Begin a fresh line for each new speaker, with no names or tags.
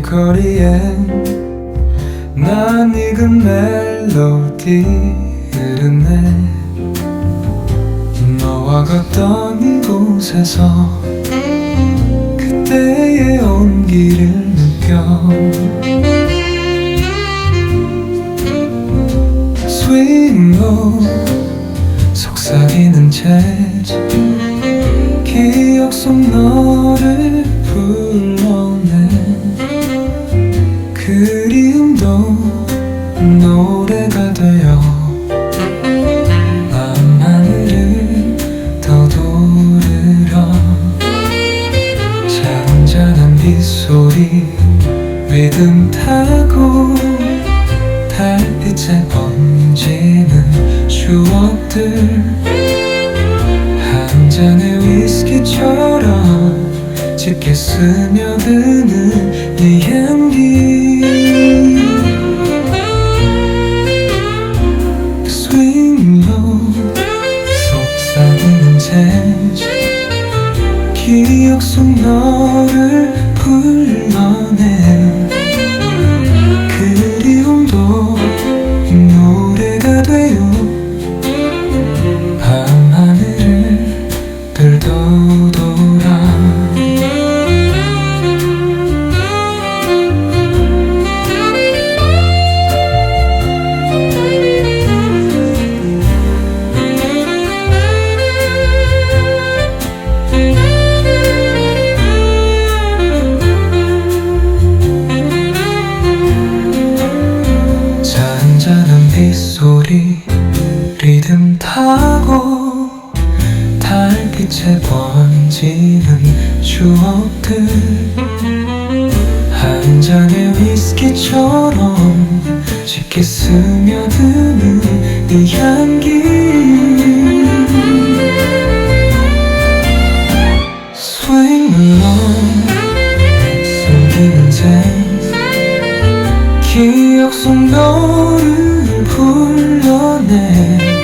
거리엔 난 익은 멜로디 흐르네. 너와 걷던 이곳에서 그때의 온기를 느껴. 스윙로 속삭이는 재즈. 기억 속 너를 불러 노래가 되어 밤하늘을 떠도르려 잔잔한 빗소리 리듬 타고 달빛에 번지는 추억들 한 잔의 위스키처럼 짙게 스며드는 네향 재즈 기억 속 너를 불러내. 그리움도 노래가 되어 밤하늘을 들떠돌아 끝에 번지는 추억들. 한 잔의 위스키처럼 쉽게 스며드는 네 향기. Swing along 숨기는 댄스 기억 속 너를 불러내